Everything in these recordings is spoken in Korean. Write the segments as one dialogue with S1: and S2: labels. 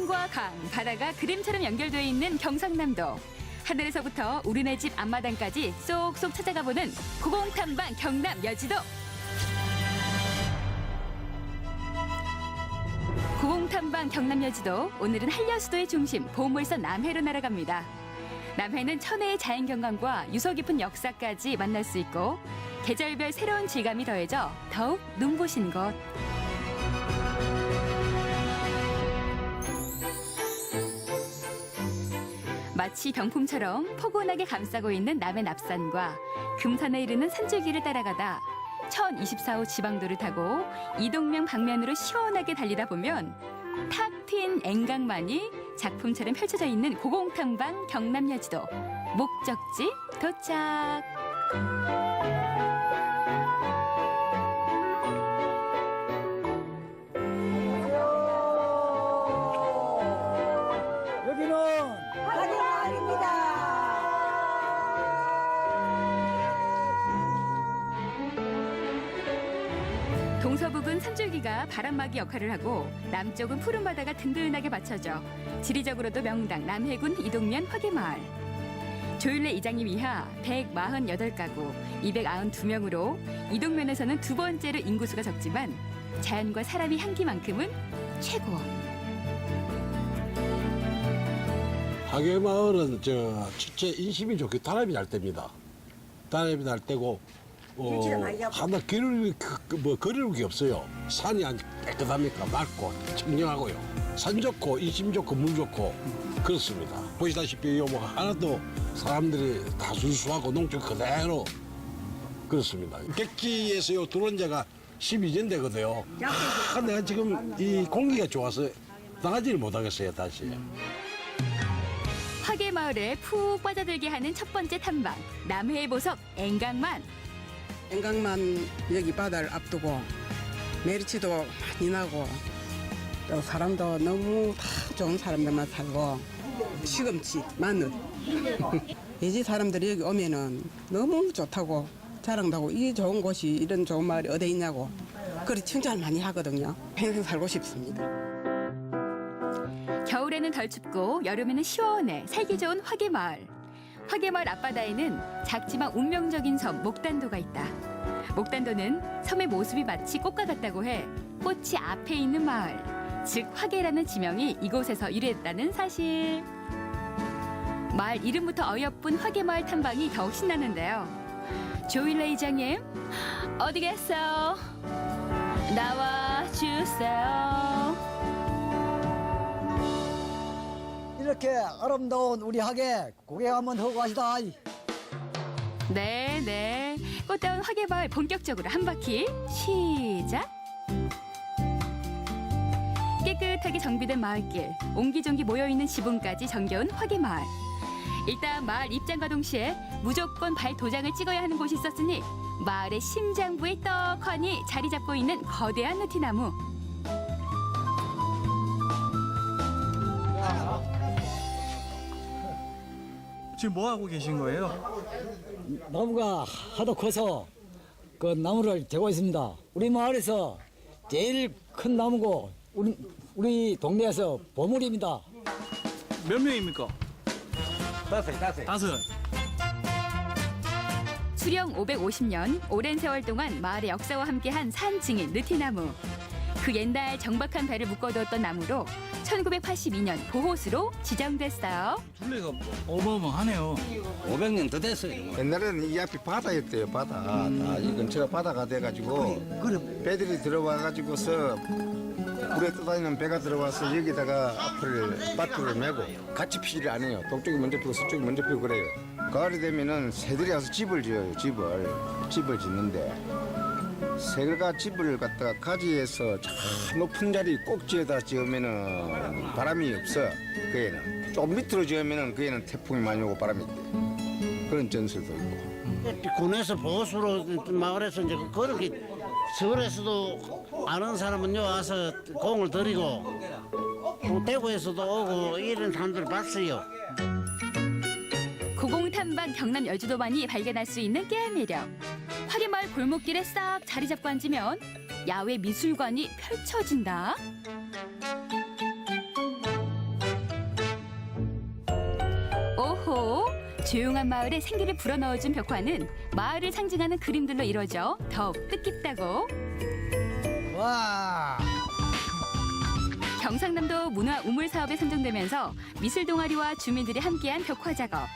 S1: 산과 강, 바다가 그림처럼 연결되어 있는 경상남도. 하늘에서부터 우리네 집 앞마당까지 쏙쏙 찾아가 보는 고공탐방 경남 여지도. 고공탐방 경남 여지도 오늘은 한려수도의 중심 보물선 남해로 날아갑니다. 남해는 천혜의 자연 경관과 유서 깊은 역사까지 만날 수 있고 계절별 새로운 질감이 더해져 더욱 눈부신 곳. 마치 병풍처럼 포근하게 감싸고 있는 남해 납산과 금산에 이르는 산줄기를 따라가다 1024호 지방도를 타고 이동명 방면으로 시원하게 달리다 보면 탁 트인 앵강만이 작품처럼 펼쳐져 있는 고공탐방 경남여지도 목적지 도착. 산줄기가 바람막이 역할을 하고 남쪽은 푸른 바다가 든든하게 받쳐져 지리적으로도 명당 남해군 이동면 화계마을 조율래 이장님 이하 148가구 292명으로 이동면에서는 두 번째로 인구수가 적지만 자연과 사람의 향기만큼은 최고
S2: 하계마을은 저 첫째 인심이 좋게 다람이 날 때입니다. 다람이 날 때고 어,
S3: 많이.
S2: 하나 거릴 그, 그, 뭐 거릴 게 없어요. 산이 아주 깨끗합니까 맑고 청량하고요. 산 좋고 인심 좋고 물 좋고 그렇습니다. 보시다시피 요뭐 하나도 사람들이 다 순수하고 농촌 그대로 그렇습니다. 객지에서 요 들어온 지가 12년 되거든요. 아, 내가 지금 이 공기가 좋아서 나가지를 못하겠어요 다시.
S1: 화계 마을에 푹 빠져들게 하는 첫 번째 탐방 남해의 보석 앵강만
S4: eng강만 여기 바다를 앞두고 메리치도 많이 나고 또 사람도 너무 다 좋은 사람들만 살고 시금치, 마늘. 예지 사람들이 여기 오면은 너무 좋다고 자랑다고 이 좋은 곳이 이런 좋은 마을이 어디 있냐고 그리 칭찬 많이 하거든요. 평생 살고 싶습니다.
S1: 겨울에는 덜 춥고 여름에는 시원해 살기 좋은 화계마을. 화계마을 앞바다에는 작지만 운명적인 섬 목단도가 있다. 목단도는 섬의 모습이 마치 꽃과 같다고 해 꽃이 앞에 있는 마을, 즉 화계라는 지명이 이곳에서 유래했다는 사실. 마을 이름부터 어여쁜 화계마을 탐방이 더욱 신나는데요. 조일레 이장님, 어디 계세요? 나와 주세요.
S5: 이렇게 아름다운 우리 하게 고개 한번 하고 가시다.
S1: 네, 네. 꽃다운 화계마을 본격적으로 한 바퀴 시작. 깨끗하게 정비된 마을길, 옹기종기 모여있는 지붕까지 정겨운 화계마을. 일단 마을 입장과 동시에 무조건 발 도장을 찍어야 하는 곳이 있었으니 마을의 심장부에 떡하니 자리 잡고 있는 거대한 느티나무.
S6: 지금 뭐 하고 계신 거예요?
S5: 나무가 하도 커서 그 나무를 재고 있습니다. 우리 마을에서 제일 큰 나무고 우리 우리 동네에서 보물입니다.
S6: 몇 명입니까?
S5: 다섯, 다섯.
S6: 다섯.
S1: 수령 550년, 오랜 세월 동안 마을의 역사와 함께한 산 증인 느티나무. 그 옛날 정박한 배를 묶어두었던 나무로 1982년 보호수로 지정됐어요.
S6: 둘레가 어마어마하네요.
S7: 500년 더 됐어요. 옛날에는 이 앞이 바다였대요, 바다. 다 이 근처가 바다가 돼가지고 배들이 들어와가지고서 물에 떠다니는 배가 들어와서 여기다가 앞을 밧줄을 메고 같이 피지를 안 해요. 동쪽이 먼저 피고 서쪽이 먼저 피고 그래요. 가을이 되면은 새들이 와서 집을 지어요, 집을. 집을 짓는데 새가 집을 갖다가 가지에서 저 높은 자리 꼭지에다 지으면은 바람이 없어. 그에는 좀 밑으로 지으면은 그에는 태풍이 많이 오고 바람이 있대. 그런 전설도 있고.
S8: 군에서 보수로 마을에서 이제 그렇게 서울에서도 아는 사람은 요 와서 공을 들이고 또 대구에서도 오고 이런 사람들 봤어요.
S1: 고공탐방 경남 여주도만이 발견할 수 있는 깨알 매력. 파리마을 골목길에 싹 자리 잡고 앉으면 야외 미술관이 펼쳐진다. 오호, 조용한 마을에 생기를 불어넣어준 벽화는 마을을 상징하는 그림들로 이루어져 더욱 뜻깊다고.
S5: 와.
S1: 경상남도 문화 우물 사업에 선정되면서 미술 동아리와 주민들이 함께한 벽화 작업.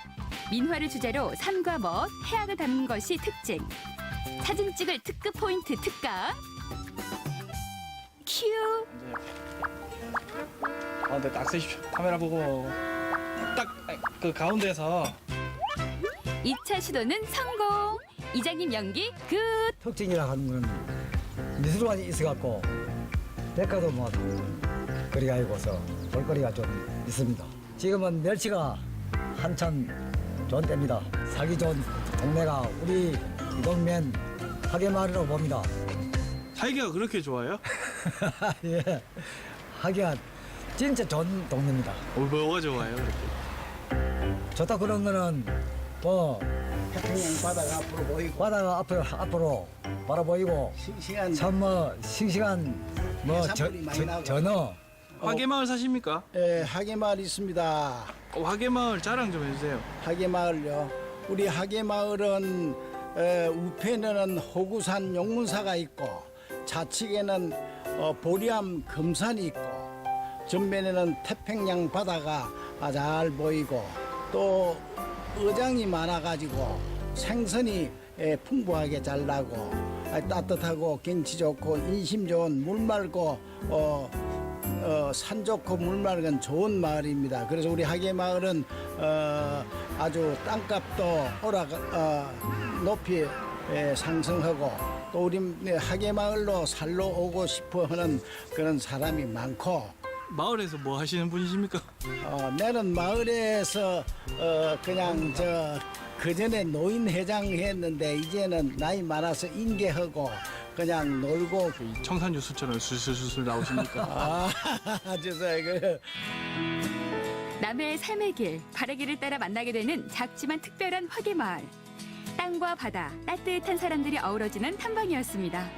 S1: 민화를 주제로 산과 멋, 해악을 담는 것이 특징. 사진 찍을 특급 포인트 특강. 큐.
S6: 가운데 딱 서십시오. 카메라 보고 딱 그 가운데서
S1: 2차 시도는 성공. 이장님 연기 굿.
S5: 특징이라 하는 건 미술관이 있어갖고 백화도 뭐 거리가 있고서 볼거리가 좀 있습니다. 지금은 멸치가 한참 좋은 때입니다. 살기 좋은 동네가 우리 이동면 하계마을이라고 봅니다.
S6: 살기가 그렇게 좋아요?
S5: 예, 하기가 진짜 좋은 동네입니다.
S6: 어, 뭐가 좋아요?
S5: 좋다 그런 거는 뭐
S8: 태평양 바다가 앞으로 보이고
S5: 바다가 앞으로 앞으로 바라 보이고
S8: 싱싱한
S5: 참 뭐 싱싱한 뭐 저,
S8: 해산물이 많이
S5: 저,
S8: 나오고.
S5: 전어
S6: 화계마을 사십니까?
S8: 예, 하계마을 있습니다.
S6: 어, 화계마을 자랑 좀 해주세요.
S8: 하계마을요. 우리 하계마을은 에, 우편에는 호구산 용문사가 있고 좌측에는 어, 보리암 금산이 있고 전면에는 태평양 바다가 아, 잘 보이고 또 어장이 많아가지고 생선이 에, 풍부하게 잘 나고 아, 따뜻하고 경치 좋고 인심 좋은 물 맑고 어, 어, 산 좋고 물 맑은 좋은 마을입니다. 그래서 우리 하계 마을은 어, 아주 땅값도 오락 어, 높이 에, 상승하고 또 우리 하계 마을로 살러 오고 싶어 하는 그런 사람이 많고
S6: 마을에서 뭐 하시는 분이십니까?
S8: 어, 나는 마을에서 어, 그냥 저 그전에 노인 회장 했는데 이제는 나이 많아서 인계하고 그냥 놀고
S6: 이 청산 유수처럼 술술술 나오십니까?
S8: 아 죄송해요. 그
S1: 남해의 삶의 길, 발의 길을 따라 만나게 되는 작지만 특별한 화계마을. 땅과 바다, 따뜻한 사람들이 어우러지는 탐방이었습니다.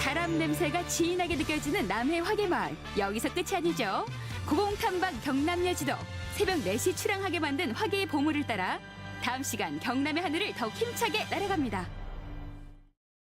S1: 사람 냄새가 진하게 느껴지는 남해 화계마을. 여기서 끝이 아니죠. 고공탐방 경남여지도 새벽 4시 출항하게 만든 화계의 보물을 따라 다음 시간 경남의 하늘을 더욱 힘차게 날아갑니다.